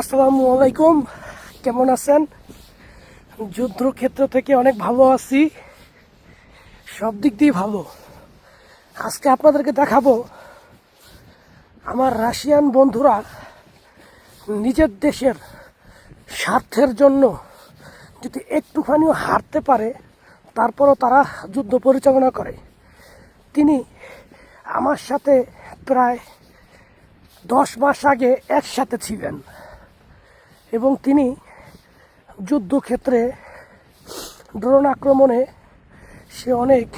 আসসালামু আলাইকুম। কেমন আছেন? যুদ্ধক্ষেত্র থেকে অনেক ভালো আছি। সব দিক দিয়ে ভালো। আজকে আপনাদেরকে দেখাবো আমার রাশিয়ান বন্ধুরা নিজের দেশের স্বার্থের জন্য যদি একটুখানিও হারতে পারে, তারপরও তারা যুদ্ধ পরিচালনা করে। তিনি আমার সাথে প্রায় দশ মাস আগে একসাথে ছিলেন। এবং তিনি যুদ্ধক্ষেত্রে ড্রোন আক্রমণে সে অনেক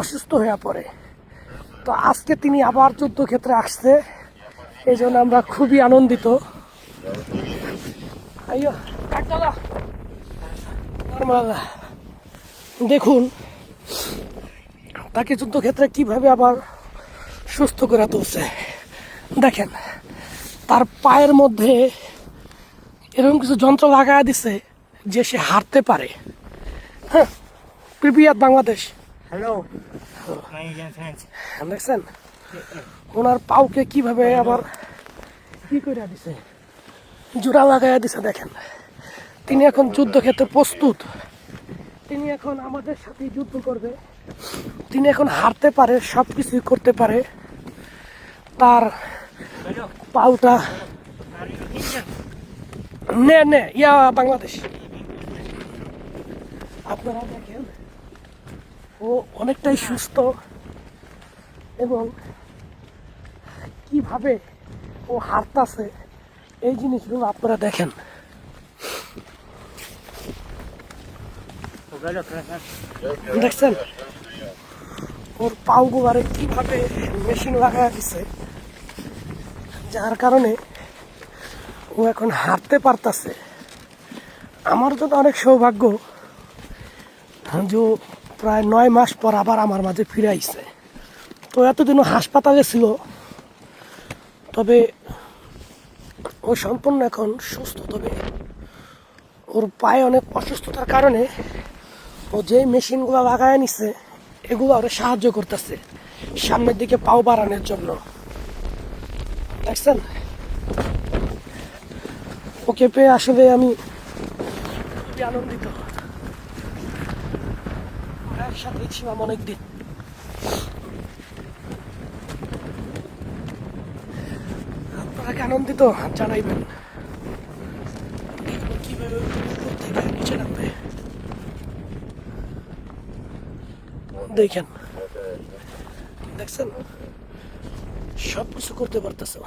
অসুস্থ হয়ে পড়ে। তো আজকে তিনি আবার যুদ্ধক্ষেত্রে আসছে এই জন্য আমরা খুবই আনন্দিত। দেখুন, তাকে যুদ্ধক্ষেত্রে কীভাবে আবার সুস্থ করে তুলছে। দেখেন, তার পায়ের মধ্যে এরকম কিছু যন্ত্র লাগায় দিছে যে সে হাঁটতে পারে। হ্যাঁ? প্রিপিয়ার বাংলাদেশ. My দেখছেন? ওনার পাউকে কীভাবে আবার কি করে দিছে? জোড়া লাগাইয়া দিছে দেখেন। তিনি এখন যুদ্ধক্ষেত্রে প্রস্তুত। তিনি এখন আমাদের সাথে যুদ্ধ করবে। তিনি এখন হারতে পারে সব কিছুই করতে পারে। তার পাউটা? নে নে ইয়া বাংলাদেশ আপনারা দেখেন, ও অনেকটাই সুস্থ এবং কীভাবে ও হারতাছে এই জিনিসগুলো আপনারা দেখেন। দেখছেন? ওর পাউগুলারে কীভাবে মেশিন লাগায় দিছে, যার কারণে ও এখন হাঁটতে পারতাছে। আমার জন্য অনেক সৌভাগ্য। যে প্রায় নয় মাস পর আবার আমার মাঝে ফিরে আইছে। তো এতদিনও হাসপাতালে ছিল। তবে ও সম্পূর্ণ এখন সুস্থ। তবে ওর পায়ে অনেক অসুস্থতার কারণে ও যে মেশিনগুলো লাগায় নিছে, এগুলো ওরা সাহায্য করতেছে সামনের দিকে পাও বাড়ানোর জন্য। দেখছেন? ওকে পেয়ে আসলে আমি খুবই আনন্দিত। একসাথে ছিলাম অনেকদিন। আপনারা কি আনন্দিত? জানাইবেন। দেখুন। দেখছেন? সব কিছু করতে পারতেছে।